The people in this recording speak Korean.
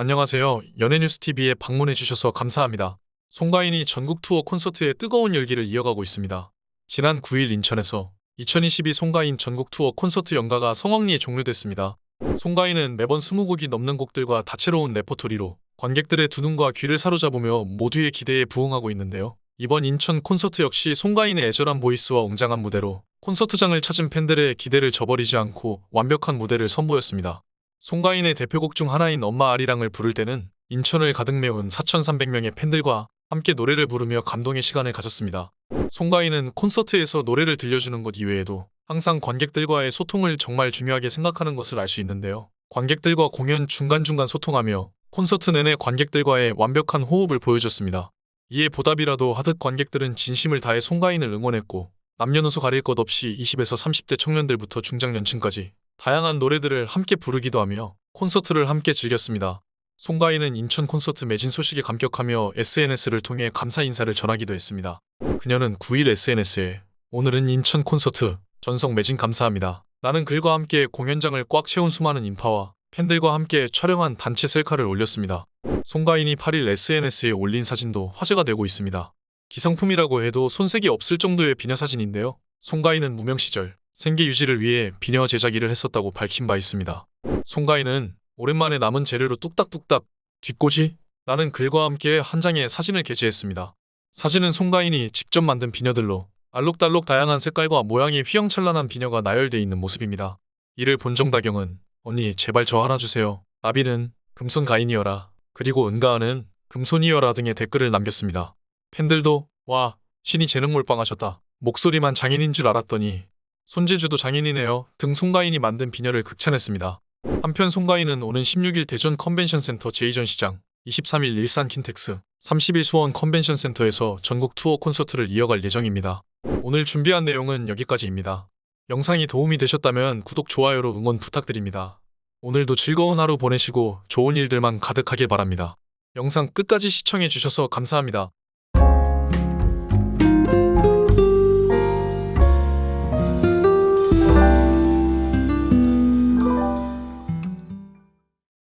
안녕하세요. 연예뉴스TV에 방문해주셔서 감사합니다. 송가인이 전국 투어 콘서트의 뜨거운 열기를 이어가고 있습니다. 지난 9일 인천에서 2022 송가인 전국 투어 콘서트 연가가 성황리에 종료됐습니다. 송가인은 매번 20곡이 넘는 곡들과 다채로운 레퍼토리로 관객들의 두 눈과 귀를 사로잡으며 모두의 기대에 부응하고 있는데요. 이번 인천 콘서트 역시 송가인의 애절한 보이스와 웅장한 무대로 콘서트장을 찾은 팬들의 기대를 저버리지 않고 완벽한 무대를 선보였습니다. 송가인의 대표곡 중 하나인 엄마 아리랑을 부를 때는 인천을 가득 메운 4,300명의 팬들과 함께 노래를 부르며 감동의 시간을 가졌습니다. 송가인은 콘서트에서 노래를 들려주는 것 이외에도 항상 관객들과의 소통을 정말 중요하게 생각하는 것을 알 수 있는데요. 관객들과 공연 중간중간 소통하며 콘서트 내내 관객들과의 완벽한 호흡을 보여줬습니다. 이에 보답이라도 하듯 관객들은 진심을 다해 송가인을 응원했고 남녀노소 가릴 것 없이 20에서 30대 청년들부터 중장년층까지 다양한 노래들을 함께 부르기도 하며 콘서트를 함께 즐겼습니다. 송가인은 인천 콘서트 매진 소식에 감격하며 SNS를 통해 감사 인사를 전하기도 했습니다. 그녀는 9일 SNS에 오늘은 인천 콘서트 전성 매진 감사합니다. 라는 글과 함께 공연장을 꽉 채운 수많은 인파와 팬들과 함께 촬영한 단체 셀카를 올렸습니다. 송가인이 8일 SNS에 올린 사진도 화제가 되고 있습니다. 기성품이라고 해도 손색이 없을 정도의 비녀 사진인데요. 송가인은 무명 시절 생계 유지를 위해 비녀 제작 일을 했었다고 밝힌 바 있습니다. 송가인은 오랜만에 남은 재료로 뚝딱뚝딱 뒷꽂이 라는 글과 함께 한 장의 사진을 게재했습니다. 사진은 송가인이 직접 만든 비녀들로 알록달록 다양한 색깔과 모양이 휘황찬란한 비녀가 나열돼 있는 모습입니다. 이를 본 정다경은 언니 제발 저 하나 주세요. 나비는 금손 가인이여라. 그리고 은가은은 금손이여라 등의 댓글을 남겼습니다. 팬들도 와 신이 재능 몰빵하셨다. 목소리만 장인인 줄 알았더니 손재주도 장인이네요. 등 송가인이 만든 비녀를 극찬했습니다. 한편 송가인은 오는 16일 대전 컨벤션 센터 제2전 시장, 23일 일산 킨텍스, 30일 수원 컨벤션 센터에서 전국 투어 콘서트를 이어갈 예정입니다. 오늘 준비한 내용은 여기까지입니다. 영상이 도움이 되셨다면 구독, 좋아요로 응원 부탁드립니다. 오늘도 즐거운 하루 보내시고 좋은 일들만 가득하길 바랍니다. 영상 끝까지 시청해 주셔서 감사합니다.